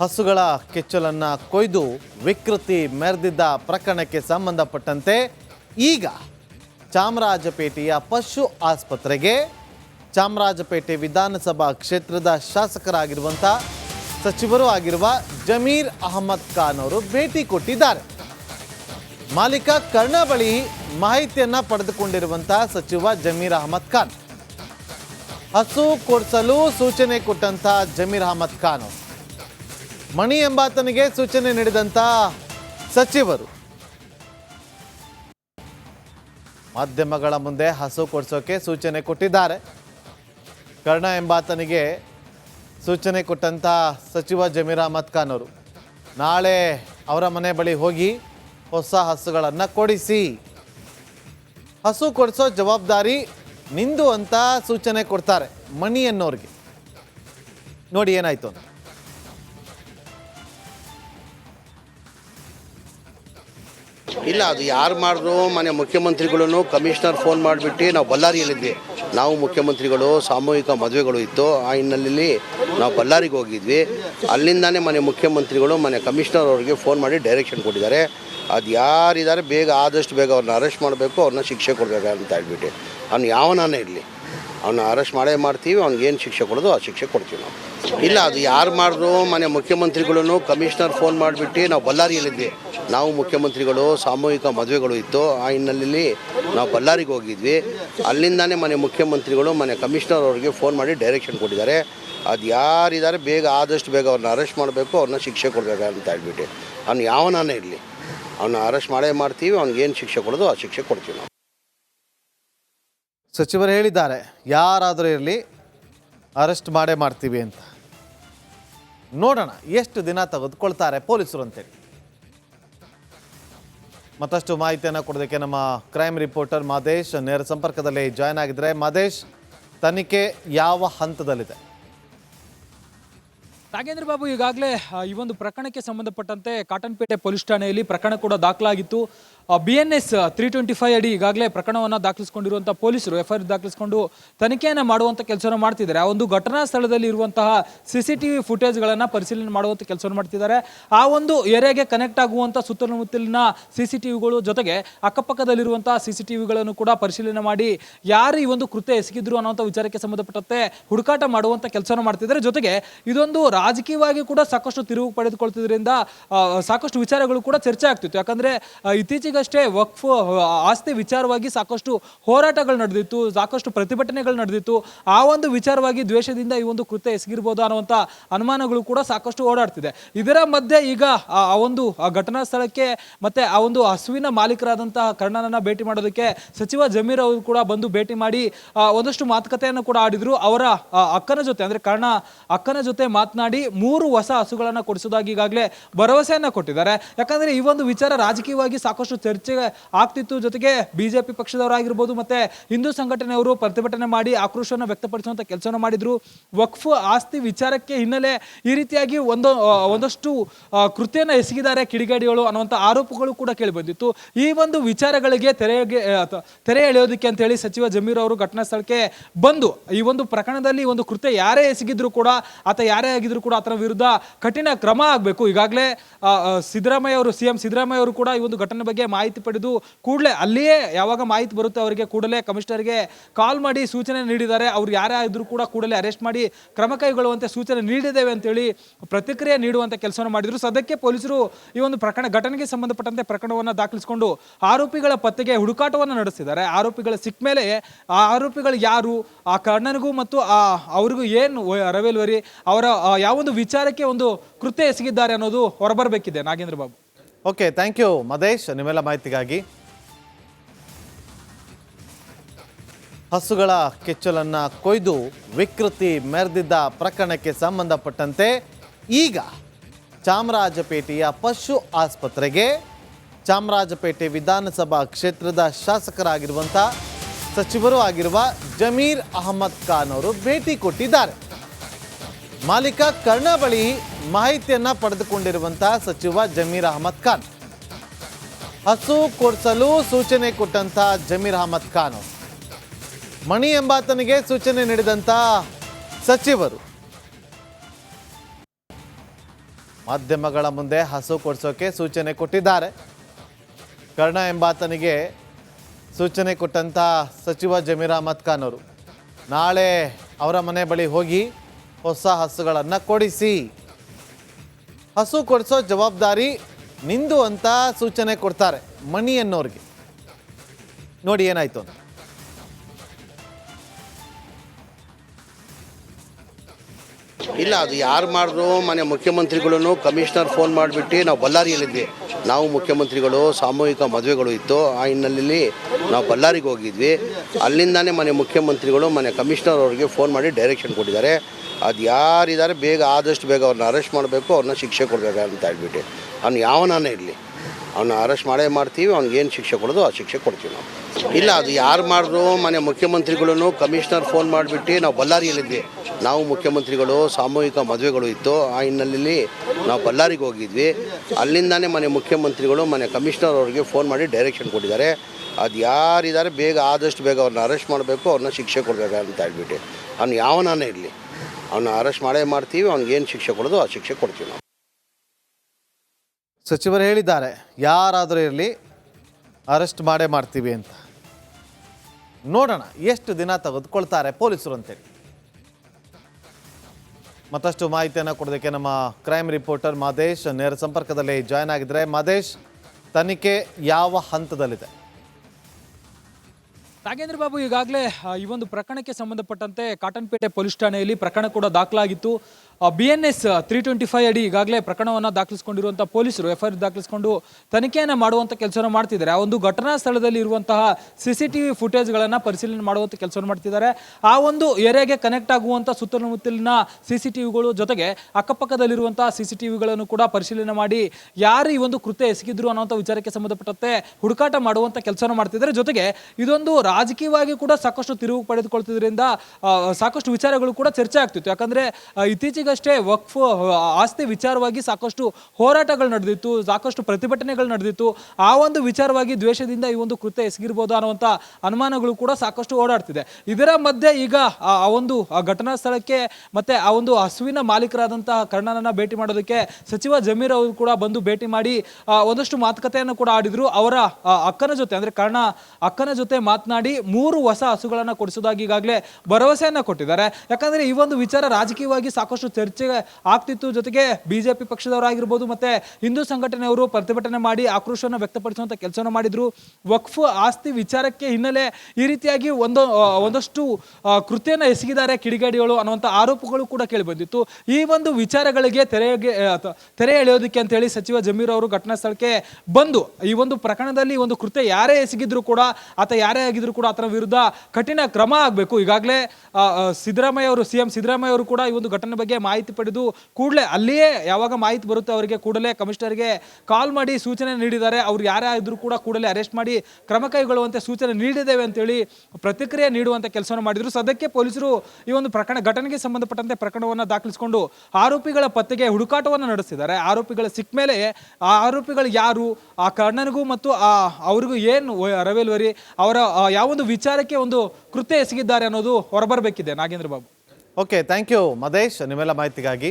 ಹಸುಗಳ ಕೆಚ್ಚಲನ್ನು ಕೊಯ್ದು ವಿಕೃತಿ ಮೆರೆದಿದ್ದ ಪ್ರಕರಣಕ್ಕೆ ಸಂಬಂಧಪಟ್ಟಂತೆ ಈಗ ಚಾಮರಾಜಪೇಟೆಯ ಪಶು ಆಸ್ಪತ್ರೆಗೆ ಚಾಮರಾಜಪೇಟೆ ವಿಧಾನಸಭಾ ಕ್ಷೇತ್ರದ ಶಾಸಕರಾಗಿರುವಂಥ ಸಚಿವರು ಆಗಿರುವ ಜಮೀರ್ ಅಹಮದ್ ಖಾನ್ ಅವರು ಭೇಟಿ ಕೊಟ್ಟಿದ್ದಾರೆ. ಮಾಲೀಕ ಕರ್ಣ ಬಳಿ ಮಾಹಿತಿಯನ್ನು ಪಡೆದುಕೊಂಡಿರುವಂಥ ಸಚಿವ ಜಮೀರ್ ಅಹಮದ್ ಖಾನ್. ಹಸು ಕೊಡಿಸಲು ಸೂಚನೆ ಕೊಟ್ಟಂತ ಜಮೀರ್ ಅಹಮದ್ ಖಾನ್ ಅವರು. ಮಣಿ ಎಂಬಾತನಿಗೆ ಸೂಚನೆ ನೀಡಿದಂತ ಸಚಿವರು. ಮಾಧ್ಯಮಗಳ ಮುಂದೆ ಹಸು ಕೊಡಿಸೋಕೆ ಸೂಚನೆ ಕೊಟ್ಟಿದ್ದಾರೆ. ಕರ್ಣ ಎಂಬಾತನಿಗೆ ಸೂಚನೆ ಕೊಟ್ಟಂತ ಸಚಿವ ಜಮೀರ್ ಅಹಮದ್ ಖಾನ್ ಅವರು. ನಾಳೆ ಅವರ ಮನೆ ಬಳಿ ಹೋಗಿ ಹೊಸ ಹಸುಗಳನ್ನು ಕೊಡಿಸಿ. ಹಸು ಕೊಡಿಸೋ ಜವಾಬ್ದಾರಿ ನಿಂದು ಅಂತ ಸೂಚನೆ ಕೊಡ್ತಾರೆ ಮಣಿ ಅನ್ನೋರಿಗೆ ನೋಡಿ ಏನಾಯ್ತು ಅಂತ. ಇಲ್ಲ, ಅದು ಯಾರು ಮಾಡಿದ್ರು, ಮನೆ ಮುಖ್ಯಮಂತ್ರಿಗಳು ಕಮಿಷನರ್ ಫೋನ್ ಮಾಡಿಬಿಟ್ಟು ನಾವು ಬಳ್ಳಾರಿಯಲ್ಲಿದ್ವಿ. ನಾವು ಮುಖ್ಯಮಂತ್ರಿಗಳು, ಸಾಮೂಹಿಕ ಮದುವೆಗಳು ಇತ್ತು. ಆ ಹಿನ್ನೆಲೆಯಲ್ಲಿ ನಾವು ಬಳ್ಳಾರಿಗೆ ಹೋಗಿದ್ವಿ. ಅಲ್ಲಿಂದಾನೇ ಮನೆ ಮುಖ್ಯಮಂತ್ರಿಗಳು, ಮನೆ ಕಮಿಷನರ್ ಅವರಿಗೆ ಫೋನ್ ಮಾಡಿ ಡೈರೆಕ್ಷನ್ ಕೊಟ್ಟಿದ್ದಾರೆ. ಅದು ಯಾರಿದ್ದಾರೆ, ಬೇಗ ಆದಷ್ಟು ಬೇಗ ಅವ್ರನ್ನ ಅರೆಸ್ಟ್ ಮಾಡಬೇಕು ಅವ್ರನ್ನ ಶಿಕ್ಷೆ ಕೊಡಬೇಕು ಅಂತ ಹೇಳ್ಬಿಟ್ಟು. ಅವ್ನು ಯಾವನಾನೇ ಇರಲಿ. ಅವನ್ನ ಅರೆಸ್ಟ್ ಮಾಡೇ ಮಾಡ್ತೀವಿ, ಅವ್ನಿಗೆ ಏನು ಶಿಕ್ಷೆ ಕೊಡೋದು ಆ ಶಿಕ್ಷೆ ಕೊಡ್ತೀವಿ ನಾವು. ಇಲ್ಲ, ಅದು ಯಾರು ಮಾಡಿದ್ರು, ಮನೆ ಮುಖ್ಯಮಂತ್ರಿಗಳೂ ಕಮಿಷನರ್ ಫೋನ್ ಮಾಡಿಬಿಟ್ಟು ನಾವು ಬಳ್ಳಾರಿಯಲ್ಲಿದ್ವಿ. ನಾವು ಮುಖ್ಯಮಂತ್ರಿಗಳು, ಸಾಮೂಹಿಕ ಮದುವೆಗಳು ಇತ್ತು. ಆ ಹಿನ್ನೆಲೆಯಲ್ಲಿ ನಾವು ಬಳ್ಳಾರಿಗೆ ಹೋಗಿದ್ವಿ. ಅಲ್ಲಿಂದಾನೇ ಮನೆ ಮುಖ್ಯಮಂತ್ರಿಗಳು, ಮನೆ ಕಮಿಷನರ್ ಅವರಿಗೆ ಫೋನ್ ಮಾಡಿ ಡೈರೆಕ್ಷನ್ ಕೊಟ್ಟಿದ್ದಾರೆ. ಅದು ಯಾರಿದ್ದಾರೆ, ಬೇಗ ಆದಷ್ಟು ಬೇಗ ಅವ್ರನ್ನ ಅರೆಸ್ಟ್ ಮಾಡಬೇಕು ಅವ್ರನ್ನ ಶಿಕ್ಷೆ ಕೊಡಬೇಕು ಅಂತ ಹೇಳ್ಬಿಟ್ಟು. ಅವ್ನು ಯಾವನಾನೇ ಇರಲಿ. ಅವನ್ನ ಅರೆಸ್ಟ್ ಮಾಡೇ ಮಾಡ್ತೀವಿ, ಅವ್ನಿಗೆ ಏನು ಶಿಕ್ಷೆ ಕೊಡೋದು ಆ ಶಿಕ್ಷೆ ಕೊಡ್ತೀವಿ ನಾವು. ಸಚಿವರು ಹೇಳಿದ್ದಾರೆ, ಯಾರಾದರೂ ಇರಲಿ, ಅರೆಸ್ಟ್ ಮಾಡೇ ಮಾಡ್ತೀವಿ ಅಂತ. ನೋಡೋಣ, ಎಷ್ಟು ದಿನ ತೆಗೆದುಕೊಳ್ತಾರೆ ಪೊಲೀಸರು ಅಂತೇಳಿ. ಮತ್ತಷ್ಟು ಮಾಹಿತಿಯನ್ನು ಕೊಡೋದಕ್ಕೆ ನಮ್ಮ ಕ್ರೈಮ್ ರಿಪೋರ್ಟರ್ ಮಾದೇಶ್, ನೇರ ಸಂಪರ್ಕದಲ್ಲಿ ಜಾಯ್ನ್ ಆಗಿದ್ರೆ. ಮಾದೇಶ್, ತನಿಖೆ ಯಾವ ಹಂತದಲ್ಲಿದೆ? ನಾಗೇಂದ್ರ ಬಾಬು, ಈಗಾಗಲೇ ಈ ಒಂದು ಪ್ರಕರಣಕ್ಕೆ ಸಂಬಂಧಪಟ್ಟಂತೆ ಕಾಟನ್ಪೇಟೆ ಪೊಲೀಸ್ ಠಾಣೆಯಲ್ಲಿ ಪ್ರಕರಣ ಕೂಡ ದಾಖಲಾಗಿತ್ತು. B N S three twenty five ಅಡಿ ಈಗಾಗಲೇ ಪ್ರಕರಣವನ್ನು ದಾಖಲಿಸಿಕೊಂಡಿರುವಂಥ ಪೊಲೀಸರು ಎಫ್ ಐ ಆರ್ ದಾಖಲಿಸಿಕೊಂಡು ತನಿಖೆಯನ್ನು ಮಾಡುವಂಥ ಕೆಲಸವನ್ನು ಮಾಡ್ತಿದ್ದಾರೆ. ಆ ಒಂದು ಘಟನಾ ಸ್ಥಳದಲ್ಲಿ ಇರುವಂತಹ ಸಿ ಸಿ ಟಿ ವಿ ಫುಟೇಜ್ಗಳನ್ನು ಪರಿಶೀಲನೆ ಮಾಡುವಂಥ ಕೆಲಸವನ್ನು ಮಾಡ್ತಿದ್ದಾರೆ. ಆ ಒಂದು ಏರಿಯಾಗೆ ಕನೆಕ್ಟ್ ಆಗುವಂಥ ಸುತ್ತಮುತ್ತಲಿನ ಸಿ ಸಿ ಟಿ ವಿಗಳು ಜೊತೆಗೆ ಅಕ್ಕಪಕ್ಕದಲ್ಲಿರುವಂಥ ಸಿ ಸಿ ಟಿ ವಿಗಳನ್ನು ಕೂಡ ಪರಿಶೀಲನೆ ಮಾಡಿ ಯಾರು ಈ ಒಂದು ಕೃತ್ಯ ಎಸಗಿದ್ರು ಅನ್ನೋಂಥ ವಿಚಾರಕ್ಕೆ ಸಂಬಂಧಪಟ್ಟಂತೆ ಹುಡುಕಾಟ ಮಾಡುವಂಥ ಕೆಲಸವನ್ನು ಮಾಡ್ತಿದ್ದಾರೆ. ಜೊತೆಗೆ ಇದೊಂದು ರಾಜಕೀಯವಾಗಿ ಕೂಡ ಸಾಕಷ್ಟು ತಿರುವು ಪಡೆದುಕೊಳ್ತಿದ್ರಿಂದ ಸಾಕಷ್ಟು ವಿಚಾರಗಳು ಕೂಡ ಚರ್ಚೆ ಆಗ್ತಿತ್ತು. ಯಾಕಂದ್ರೆ ಇತ್ತೀಚೆಗಷ್ಟೇ ವಕ್ಫ್, ಆಸ್ತಿ ವಿಚಾರವಾಗಿ ಸಾಕಷ್ಟು ಹೋರಾಟಗಳು ನಡೆದಿತ್ತು, ಸಾಕಷ್ಟು ಪ್ರತಿಭಟನೆಗಳು ನಡೆದಿತ್ತು. ಆ ಒಂದು ವಿಚಾರವಾಗಿ ದ್ವೇಷದಿಂದ ಈ ಒಂದು ಕೃತ್ಯ ಎಸಗಿರ್ಬೋದು ಅನ್ನುವಂಥ ಅನುಮಾನಗಳು ಕೂಡ ಸಾಕಷ್ಟು ಓಡಾಡ್ತಿದೆ. ಇದರ ಮಧ್ಯೆ ಈಗ, ಆ ಒಂದು ಘಟನಾ ಸ್ಥಳಕ್ಕೆ ಮತ್ತೆ ಆ ಒಂದು ಹಸುವಿನ ಮಾಲೀಕರಾದಂತಹ ಕರ್ಣನನ್ನ ಭೇಟಿ ಮಾಡೋದಕ್ಕೆ ಸಚಿವ ಜಮೀರ್ ಅವರು ಕೂಡ ಬಂದು ಭೇಟಿ ಮಾಡಿ ಒಂದಷ್ಟು ಮಾತುಕತೆಯನ್ನು ಕೂಡ ಆಡಿದ್ರು. ಅವರ ಅಕ್ಕನ ಜೊತೆ, ಅಂದ್ರೆ ಕರ್ಣ ಅಕ್ಕನ ಜೊತೆ ಮಾತನಾಡಿ ಮೂರು ಹೊಸ ಹಸುಗಳನ್ನು ಕೊಡಿಸೋದಾಗಿ ಈಗಾಗಲೇ ಭರವಸೆಯನ್ನು ಕೊಟ್ಟಿದ್ದಾರೆ. ಯಾಕಂದ್ರೆ ಈ ಒಂದು ವಿಚಾರ ರಾಜಕೀಯವಾಗಿ ಸಾಕಷ್ಟು ಚರ್ಚೆ ಆಗ್ತಿತ್ತು. ಜೊತೆಗೆ ಬಿಜೆಪಿ ಪಕ್ಷದವರಾಗಿರ್ಬೋದು ಮತ್ತೆ ಹಿಂದೂ ಸಂಘಟನೆಯವರು ಪ್ರತಿಭಟನೆ ಮಾಡಿ ಆಕ್ರೋಶವನ್ನು ವ್ಯಕ್ತಪಡಿಸುವಂಥ ಕೆಲಸವನ್ನು ಮಾಡಿದ್ರು. ವಕ್ಫ್ ಆಸ್ತಿ ವಿಚಾರಕ್ಕೆ ಹಿನ್ನೆಲೆ ಈ ರೀತಿಯಾಗಿ ಒಂದು ಒಂದಷ್ಟು ಕೃತ್ಯನ ಎಸಗಿದ್ದಾರೆ ಕಿಡಿಗೇಡಿಗಳು ಅನ್ನುವಂಥ ಆರೋಪಗಳು ಕೂಡ ಕೇಳಿಬಂದಿತ್ತು. ಈ ಒಂದು ವಿಚಾರಗಳಿಗೆ ತೆರೆಗೆ ತೆರೆ ಎಳೆಯೋದಕ್ಕೆ ಅಂತ ಹೇಳಿ ಸಚಿವ ಜಮೀರ್ ಅವರು ಘಟನಾ ಸ್ಥಳಕ್ಕೆ ಬಂದು ಈ ಒಂದು ಪ್ರಕರಣದಲ್ಲಿ ಒಂದು ಕೃತ್ಯ ಯಾರೇ ಎಸಗಿದ್ರು ಕೂಡ ಆತ ಯಾರೇ ಆಗಿದ್ರು ಕೂಡ ಅದರ ವಿರುದ್ಧ ಕಠಿಣ ಕ್ರಮ ಆಗಬೇಕು. ಈಗಾಗಲೇ ಸಿದ್ದರಾಮಯ್ಯ ಅವರು ಸಿಎಂ ಸಿದ್ದರಾಮಯ್ಯ ಅವರು ಕೂಡ ಈ ಒಂದು ಘಟನೆ ಬಗ್ಗೆ ಮಾಹಿತಿ ಪಡೆದು ಕೂಡಲೇ ಅಲ್ಲಿಯೇ ಯಾವಾಗ ಮಾಹಿತಿ ಬರುತ್ತೆ ಅವರಿಗೆ ಕೂಡಲೇ ಕಮಿಷನರ್ಗೆ ಕಾಲ್ ಮಾಡಿ ಸೂಚನೆ ನೀಡಿದ್ದಾರೆ. ಅವ್ರು ಯಾರೇ ಇದ್ರೂ ಕೂಡ ಕೂಡಲೇ ಅರೆಸ್ಟ್ ಮಾಡಿ ಕ್ರಮ ಕೈಗೊಳ್ಳುವಂತೆ ಸೂಚನೆ ನೀಡಿದ್ದೇವೆ ಅಂತೇಳಿ ಪ್ರತಿಕ್ರಿಯೆ ನೀಡುವಂಥ ಕೆಲಸವನ್ನು ಮಾಡಿದ್ರು. ಸದ್ಯಕ್ಕೆ ಪೊಲೀಸರು ಈ ಒಂದು ಪ್ರಕರಣ, ಘಟನೆಗೆ ಸಂಬಂಧಪಟ್ಟಂತೆ ಪ್ರಕರಣವನ್ನು ದಾಖಲಿಸಿಕೊಂಡು ಆರೋಪಿಗಳ ಪತ್ತೆಗೆ ಹುಡುಕಾಟವನ್ನು ನಡೆಸಿದ್ದಾರೆ. ಆರೋಪಿಗಳ ಸಿಕ್ಕ ಮೇಲೆ, ಆ ಆರೋಪಿಗಳು ಯಾರು? ಆ ಕರ್ಣನಿಗೂ ಮತ್ತು ಆ, ಅವರಿಗೂ ಏನು ರವೇಲ್ವರಿ ಅವರ ಯಾವೊಂದು ವಿಚಾರಕ್ಕೆ ಒಂದು ಕೃತ್ಯ ಎಸಗಿದ್ದಾರೆ ಅನ್ನೋದು ಹೊರಬರಬೇಕಿದೆ Nagendra Babu. Okay thank you Madesh, ನಿಮ್ಮೆಲ್ಲ ಮಾಹಿತಿಗಾಗಿ. ಹಸುಗಳ ಕೆಚ್ಚಲನ್ನು ಕೊಯ್ದು ವಿಕೃತಿ ಮೆರೆದಿದ್ದ ಪ್ರಕರಣಕ್ಕೆ ಸಂಬಂಧಪಟ್ಟಂತೆ ಈಗ ಚಾಮರಾಜಪೇಟೆಯ ಪಶು ಆಸ್ಪತ್ರೆಗೆ ಚಾಮರಾಜಪೇಟೆ ವಿಧಾನಸಭಾ ಕ್ಷೇತ್ರದ ಶಾಸಕರಾಗಿರುವಂಥ ಸಚಿವರು ಆಗಿರುವ ಜಮೀರ್ ಅಹಮದ್ ಖಾನ್ ಅವರು ಭೇಟಿ ಕೊಟ್ಟಿದ್ದಾರೆ. ಮಾಲೀಕ ಕರ್ಣ ಬಳಿ ಮಾಹಿತಿಯನ್ನ ಪಡೆದುಕೊಂಡಿರುವಂತಹ ಸಚಿವ ಜಮೀರ್ ಅಹಮದ್ ಖಾನ್. ಹಸು ಕೊಡಿಸಲು ಸೂಚನೆ ಕೊಟ್ಟಂತ ಜಮೀರ್ ಅಹಮದ್ ಖಾನ್. ಮಣಿ ಎಂಬಾತನಿಗೆ ಸೂಚನೆ ನೀಡಿದಂತ ಸಚಿವರು. ಮಾಧ್ಯಮಗಳ ಮುಂದೆ ಹಸು ಕೊಡಿಸೋಕೆ ಸೂಚನೆ ಕೊಟ್ಟಿದ್ದಾರೆ. ಕರ್ಣ ಎಂಬಾತನಿಗೆ ಸೂಚನೆ ಕೊಟ್ಟಂತ ಸಚಿವ ಜಮೀರ್ ಅಹಮದ್ ಖಾನ್ ಅವರು. ನಾಳೆ ಅವರ ಮನೆ ಬಳಿ ಹೋಗಿ ಹೊಸ ಹಸುಗಳನ್ನು ಕೊಡಿಸಿ. ಹಸು ಕೊಡಿಸೋ ಜವಾಬ್ದಾರಿ ನಿಂದು ಅಂತ ಸೂಚನೆ ಕೊಡ್ತಾರೆ ಮಣಿ ಅನ್ನೋರಿಗೆ. ನೋಡಿ ಏನಾಯ್ತು ಅಂತ. ಇಲ್ಲ, ಅದು ಯಾರು ಮಾಡಿದ್ರು ಮನೆ ಮುಖ್ಯಮಂತ್ರಿಗಳನ್ನು ಕಮಿಷನರ್ ಫೋನ್ ಮಾಡಿಬಿಟ್ಟು ನಾವು ಬಳ್ಳಾರಿಯಲ್ಲಿದ್ವಿ. ನಾವು ಮುಖ್ಯಮಂತ್ರಿಗಳು, ಸಾಮೂಹಿಕ ಮದುವೆಗಳು ಇತ್ತು. ಆ ಹಿನ್ನೆಲೆಯಲ್ಲಿ ನಾವು ಬಳ್ಳಾರಿಗೆ ಹೋಗಿದ್ವಿ. ಅಲ್ಲಿಂದಾನೇ ಮನೆ ಮುಖ್ಯಮಂತ್ರಿಗಳು, ಮನೆ ಕಮಿಷನರ್ ಅವರಿಗೆ ಫೋನ್ ಮಾಡಿ ಡೈರೆಕ್ಷನ್ ಕೊಟ್ಟಿದ್ದಾರೆ. ಅದು ಯಾರಿದ್ದಾರೆ, ಬೇಗ ಆದಷ್ಟು ಬೇಗ ಅವ್ರನ್ನ ಅರೆಸ್ಟ್ ಮಾಡಬೇಕು ಅವ್ರನ್ನ ಶಿಕ್ಷೆ ಕೊಡಬೇಕು ಅಂತ ಹೇಳ್ಬಿಟ್ಟು. ಅವ್ನು ಯಾವನಾನೇ ಇರಲಿ. ಅವನ್ನ ಅರೆಸ್ಟ್ ಮಾಡೇ ಮಾಡ್ತೀವಿ, ಅವ್ನಿಗೆ ಏನು ಶಿಕ್ಷೆ ಕೊಡೋದು ಆ ಶಿಕ್ಷೆ ಕೊಡ್ತೀವಿ ನಾವು. ಇಲ್ಲ, ಅದು ಯಾರು ಮಾಡಿದ್ರು, ಮನೆ ಮುಖ್ಯಮಂತ್ರಿಗಳನ್ನು ಕಮಿಷನರ್ ಫೋನ್ ಮಾಡಿಬಿಟ್ಟು ನಾವು ಬಳ್ಳಾರಿಯಲ್ಲಿದ್ವಿ. ನಾವು ಮುಖ್ಯಮಂತ್ರಿಗಳು, ಸಾಮೂಹಿಕ ಮದುವೆಗಳು ಇತ್ತು. ಆ ಹಿನ್ನೆಲೆಯಲ್ಲಿ ನಾವು ಬಳ್ಳಾರಿಗೆ ಹೋಗಿದ್ವಿ. ಅಲ್ಲಿಂದಾನೇ ಮನೆ ಮುಖ್ಯಮಂತ್ರಿಗಳು, ಮನೆ ಕಮಿಷನರ್ ಅವ್ರಿಗೆ ಫೋನ್ ಮಾಡಿ ಡೈರೆಕ್ಷನ್ ಕೊಟ್ಟಿದ್ದಾರೆ. ಅದು ಯಾರಿದ್ದಾರೆ, ಬೇಗ ಆದಷ್ಟು ಬೇಗ ಅವ್ರನ್ನ ಅರೆಸ್ಟ್ ಮಾಡಬೇಕು ಅವ್ರನ್ನ ಶಿಕ್ಷೆ ಕೊಡಬೇಕು ಅಂತ ಹೇಳ್ಬಿಟ್ಟು. ಅವ್ನು ಯಾವನಾನೇ ಇರಲಿ. ಅವನ್ನ ಅರೆಸ್ಟ್ ಮಾಡೇ ಮಾಡ್ತೀವಿ, ಅವ್ನಿಗೆ ಏನು ಶಿಕ್ಷೆ ಕೊಡೋದು ಆ ಶಿಕ್ಷೆ ಕೊಡ್ತೀವಿ ನಾವು. ಸಚಿವರು ಹೇಳಿದ್ದಾರೆ, ಯಾರಾದರೂ ಇರಲಿ, ಅರೆಸ್ಟ್ ಮಾಡೇ ಮಾಡ್ತೀವಿ ಅಂತ. ನೋಡೋಣ, ಎಷ್ಟು ದಿನ ತೆಗೆದುಕೊಳ್ತಾರೆ ಪೊಲೀಸರು ಅಂತೇಳಿ. ಮತ್ತಷ್ಟು ಮಾಹಿತಿಯನ್ನು ಕೊಡೋದಕ್ಕೆ ನಮ್ಮ ಕ್ರೈಮ್ ರಿಪೋರ್ಟರ್ ಮಾದೇಶ್ ನೇರ ಸಂಪರ್ಕದಲ್ಲಿ ಜಾಯ್ನ್ ಆಗಿದ್ದಾರೆ ಮಾದೇಶ್ ತನಿಖೆ ಯಾವ ಹಂತದಲ್ಲಿದೆ? ನಾಗೇಂದ್ರ ಬಾಬು ಈಗಾಗಲೇ ಈ ಒಂದು ಪ್ರಕರಣಕ್ಕೆ ಸಂಬಂಧಪಟ್ಟಂತೆ ಕಾಟನ್ಪೇಟೆ ಪೊಲೀಸ್ ಠಾಣೆಯಲ್ಲಿ ಪ್ರಕರಣ ಕೂಡ ದಾಖಲಾಗಿತ್ತು. B N S three twenty five ಅಡಿ ಈಗಾಗಲೇ ಪ್ರಕರಣವನ್ನು ದಾಖಲಿಸಿಕೊಂಡಿರುವಂಥ ಪೊಲೀಸರು ಎಫ್ ಐ ಆರ್ ದಾಖಲಿಸಿಕೊಂಡು ತನಿಖೆಯನ್ನು ಮಾಡುವಂಥ ಕೆಲಸವನ್ನು ಮಾಡ್ತಿದ್ದಾರೆ. ಆ ಒಂದು ಘಟನಾ ಸ್ಥಳದಲ್ಲಿ ಇರುವಂತಹ ಸಿ ಸಿ ಟಿ ವಿ ಫುಟೇಜ್ಗಳನ್ನು ಪರಿಶೀಲನೆ ಮಾಡುವಂಥ ಕೆಲಸವನ್ನು ಮಾಡ್ತಿದ್ದಾರೆ. ಆ ಒಂದು ಏರಿಯಾಗೆ ಕನೆಕ್ಟ್ ಆಗುವಂಥ ಸುತ್ತಮುತ್ತಲಿನ ಸಿ ಸಿ ಟಿ ವಿಗಳು ಜೊತೆಗೆ ಅಕ್ಕಪಕ್ಕದಲ್ಲಿರುವಂಥ ಸಿ ಸಿ ಟಿ ವಿಗಳನ್ನು ಕೂಡ ಪರಿಶೀಲನೆ ಮಾಡಿ, ಯಾರು ಈ ಒಂದು ಕೃತ್ಯ ಎಸಗಿದ್ರು ಅನ್ನೋಂಥ ವಿಚಾರಕ್ಕೆ ಸಂಬಂಧಪಟ್ಟಂತೆ ಹುಡುಕಾಟ ಮಾಡುವಂಥ ಕೆಲಸವನ್ನು ಮಾಡ್ತಿದ್ದಾರೆ. ಜೊತೆಗೆ ಇದೊಂದು ರಾಜಕೀಯವಾಗಿ ಕೂಡ ಸಾಕಷ್ಟು ತಿರುವು ಪಡೆದುಕೊಳ್ತಿದ್ದರಿಂದ ಸಾಕಷ್ಟು ವಿಚಾರಗಳು ಕೂಡ ಚರ್ಚೆ ಆಗ್ತಿತ್ತು. ಯಾಕಂದರೆ ಇತ್ತೀಚೆಗಷ್ಟೇ ವಕ್ಫ್, ಆಸ್ತಿ ವಿಚಾರವಾಗಿ ಸಾಕಷ್ಟು ಹೋರಾಟಗಳು ನಡೆದಿತ್ತು, ಸಾಕಷ್ಟು ಪ್ರತಿಭಟನೆಗಳು ನಡೆದಿತ್ತು. ಆ ಒಂದು ವಿಚಾರವಾಗಿ ದ್ವೇಷದಿಂದ ಈ ಒಂದು ಕೃತ್ಯ ಎಸಗಿರ್ಬೋದು ಅನ್ನುವಂಥ ಅನುಮಾನಗಳು ಕೂಡ ಸಾಕಷ್ಟು ಓಡಾಡ್ತಿದೆ. ಇದರ ಮಧ್ಯೆ ಈಗ, ಆ ಒಂದು ಘಟನಾ ಸ್ಥಳಕ್ಕೆ ಮತ್ತೆ ಆ ಒಂದು ಹಸುವಿನ ಮಾಲೀಕರಾದಂತಹ ಕರ್ಣನನ್ನ ಭೇಟಿ ಮಾಡೋದಕ್ಕೆ ಸಚಿವ ಜಮೀರ್ ಅವರು ಕೂಡ ಬಂದು ಭೇಟಿ ಮಾಡಿ ಒಂದಷ್ಟು ಮಾತುಕತೆಯನ್ನು ಕೂಡ ಆಡಿದ್ರು. ಅವರ ಅಕ್ಕನ ಜೊತೆ, ಅಂದ್ರೆ ಕರ್ಣ ಅಕ್ಕನ ಜೊತೆ ಮಾತನಾಡಿ ಮೂರು ಹೊಸ ಹಸುಗಳನ್ನು ಕೊಡಿಸೋದಾಗಿ ಈಗಾಗಲೇ ಭರವಸೆಯನ್ನು ಕೊಟ್ಟಿದ್ದಾರೆ. ಯಾಕಂದ್ರೆ ಈ ಒಂದು ವಿಚಾರ ರಾಜಕೀಯವಾಗಿ ಸಾಕಷ್ಟು ಚರ್ಚೆ ಆಗ್ತಿತ್ತು. ಜೊತೆಗೆ ಬಿಜೆಪಿ ಪಕ್ಷದವರಾಗಿರ್ಬೋದು ಮತ್ತೆ ಹಿಂದೂ ಸಂಘಟನೆಯವರು ಪ್ರತಿಭಟನೆ ಮಾಡಿ ಆಕ್ರೋಶವನ್ನು ವ್ಯಕ್ತಪಡಿಸುವಂಥ ಕೆಲಸವನ್ನು ಮಾಡಿದ್ರು. ವಕ್ಫ್ ಆಸ್ತಿ ವಿಚಾರಕ್ಕೆ ಹಿನ್ನೆಲೆ ಈ ರೀತಿಯಾಗಿ ಒಂದು ಒಂದಷ್ಟು ಕೃತ್ಯನ ಎಸಗಿದ್ದಾರೆ ಕಿಡಿಗೇಡಿಗಳು ಅನ್ನುವಂಥ ಆರೋಪಗಳು ಕೂಡ ಕೇಳಿ ಬಂದಿತ್ತು ಈ ಒಂದು ವಿಚಾರಗಳಿಗೆ ತೆರೆಗೆ ತೆರೆ ಎಳೆಯೋದಕ್ಕೆ ಅಂತ ಹೇಳಿ ಸಚಿವ ಜಮೀರ್ ಅವರು ಘಟನಾ ಸ್ಥಳಕ್ಕೆ ಬಂದು ಈ ಒಂದು ಪ್ರಕರಣದಲ್ಲಿ ಒಂದು ಕೃತ್ಯ ಯಾರೇ ಎಸಗಿದ್ರು ಕೂಡ ಆತ ಯಾರೇ ಆಗಿದ್ರು ಕೂಡ ಆತನ ವಿರುದ್ಧ ಕಠಿಣ ಕ್ರಮ ಆಗಬೇಕು. ಈಗಾಗಲೇ ಸಿದ್ದರಾಮಯ್ಯ ಅವರು, ಸಿ ಎಂ ಸಿದ್ದರಾಮಯ್ಯ ಅವರು ಕೂಡ ಈ ಒಂದು ಘಟನೆ ಬಗ್ಗೆ ಮಾಹಿತಿ ಪಡೆದು ಕೂಡಲೇ ಅಲ್ಲಿಯೇ ಯಾವಾಗ ಮಾಹಿತಿ ಬರುತ್ತೆ ಅವರಿಗೆ ಕೂಡಲೇ ಕಮಿಷನರ್ಗೆ ಕಾಲ್ ಮಾಡಿ ಸೂಚನೆ ನೀಡಿದ್ದಾರೆ. ಅವ್ರು ಯಾರೇ ಆದ್ರೂ ಕೂಡ ಕೂಡಲೇ ಅರೆಸ್ಟ್ ಮಾಡಿ ಕ್ರಮ ಕೈಗೊಳ್ಳುವಂತೆ ಸೂಚನೆ ನೀಡಿದ್ದೇವೆ ಅಂತೇಳಿ ಪ್ರತಿಕ್ರಿಯೆ ನೀಡುವಂಥ ಕೆಲಸವನ್ನು ಮಾಡಿದರು. ಸದ್ಯಕ್ಕೆ ಪೊಲೀಸರು ಈ ಒಂದು ಪ್ರಕರಣ, ಘಟನೆಗೆ ಸಂಬಂಧಪಟ್ಟಂತೆ ಪ್ರಕರಣವನ್ನು ದಾಖಲಿಸಿಕೊಂಡು ಆರೋಪಿಗಳ ಪತ್ತೆಗೆ ಹುಡುಕಾಟವನ್ನು ನಡೆಸಿದ್ದಾರೆ. ಆರೋಪಿಗಳ ಸಿಕ್ಕ ಮೇಲೆ, ಆ ಆರೋಪಿಗಳು ಯಾರು? ಆ ಕರ್ಣನಿಗೂ ಮತ್ತು ಆ, ಅವರಿಗೂ ಏನು ರವೇಲ್ವರಿ ಅವರ ಯಾವೊಂದು ವಿಚಾರಕ್ಕೆ ಒಂದು ಕೃತ್ಯ ಎಸಗಿದ್ದಾರೆ ಅನ್ನೋದು ಹೊರಬರಬೇಕಿದೆ Nagendra Babu. Okay thank you Madesh, ನಿಮ್ಮೆಲ್ಲ ಮಾಹಿತಿಗಾಗಿ.